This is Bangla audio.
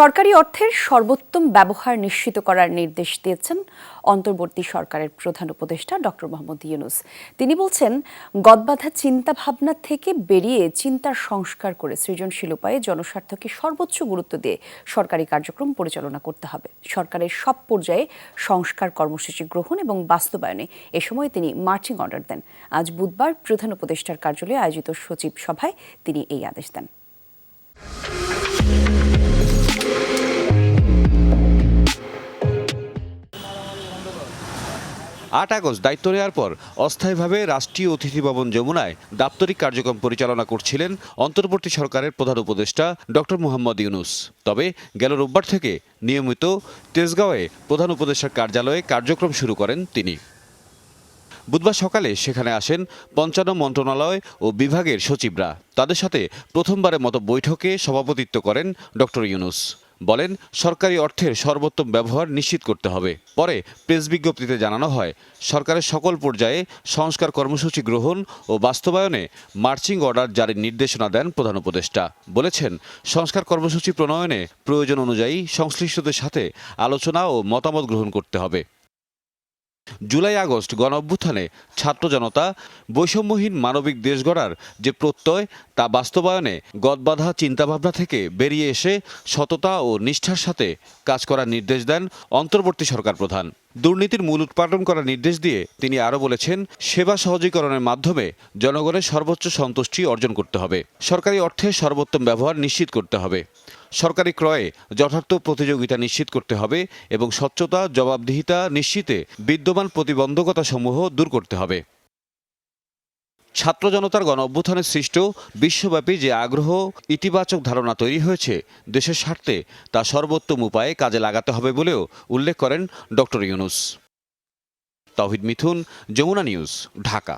সরকারি অর্থের সর্বোত্তম ব্যবহার নিশ্চিত করার নির্দেশ দিয়েছেন অন্তর্বর্তী সরকারের প্রধান উপদেষ্টা ডক্টর মোহাম্মদ ইউনুস। তিনি বলছেন, গদবাধা চিন্তা ভাবনা থেকে বেরিয়ে চিন্তার সংস্কার করে সৃজনশীল উপায়ে জনস্বার্থকে সর্বোচ্চ গুরুত্ব দিয়ে সরকারি কার্যক্রম পরিচালনা করতে হবে। সরকারের সব পর্যায়ে সংস্কার কর্মসূচি গ্রহণ এবং বাস্তবায়নে এ সময় তিনি মার্চিং অর্ডার দেন। আজ বুধবার প্রধান উপদেষ্টার কার্যালয়ে আয়োজিত সচিব সভায় তিনি এই আদেশ দেন। আট আগস্ট দায়িত্ব নেওয়ার পর অস্থায়ীভাবে রাষ্ট্রীয় অতিথি ভবন যমুনায় দাপ্তরিক কার্যক্রম পরিচালনা করছিলেন অন্তর্বর্তী সরকারের প্রধান উপদেষ্টা ডক্টর মোহাম্মদ ইউনুস। তবে গেল রোববার থেকে নিয়মিত তেজগাঁওয়ে প্রধান উপদেষ্টার কার্যালয়ে কার্যক্রম শুরু করেন তিনি। বুধবার সকালে সেখানে আসেন পঞ্চান্ন মন্ত্রণালয় ও বিভাগের সচিবরা। তাদের সাথে প্রথমবারের মতো বৈঠকে সভাপতিত্ব করেন ডক্টর ইউনুস। বলেন, সরকারি অর্থের সর্বোত্তম ব্যবহার নিশ্চিত করতে হবে। পরে প্রেস বিজ্ঞপ্তিতে জানানো হয়, সরকারের সকল পর্যায়ে সংস্কার কর্মসূচি গ্রহণ ও বাস্তবায়নে মার্চিং অর্ডার জারির নির্দেশনা দেন প্রধান উপদেষ্টা। বলেছেন, সংস্কার কর্মসূচি প্রণয়নে প্রয়োজন অনুযায়ী সংশ্লিষ্টদের সাথে আলোচনা ও মতামত গ্রহণ করতে হবে। জুলাই আগস্ট গণ অভ্যুত্থানে ছাত্র জনতা বৈষম্যহীন মানবিক দেশ গড়ার যে প্রত্যয়, তা বাস্তবায়নে গদবাধা চিন্তাভাবনা থেকে বেরিয়ে এসে সততা ও নিষ্ঠার সাথে কাজ করার নির্দেশ দেন অন্তর্বর্তী সরকার প্রধান। দুর্নীতির মূল উৎপাদন করার নির্দেশ দিয়ে তিনি আরও বলেছেন, সেবা সহজীকরণের মাধ্যমে জনগণের সর্বোচ্চ সন্তুষ্টি অর্জন করতে হবে। সরকারি অর্থে সর্বোত্তম ব্যবহার নিশ্চিত করতে হবে। সরকারি ক্রয়ে যথার্থ প্রতিযোগিতা নিশ্চিত করতে হবে এবং স্বচ্ছতা, জবাবদিহিতা নিশ্চিতে বিদ্যমান প্রতিবন্ধকতা সমূহ দূর করতে হবে। ছাত্র জনতার গণ অভ্যুত্থানে সৃষ্ট বিশ্বব্যাপী যে আগ্রহ, ইতিবাচক ধারণা তৈরি হয়েছে দেশের স্বার্থে, তা সর্বোত্তম উপায়ে কাজে লাগাতে হবে বলেও উল্লেখ করেন ডক্টর ইউনুস। তহিদ মিথুন, যমুনা নিউজ, ঢাকা।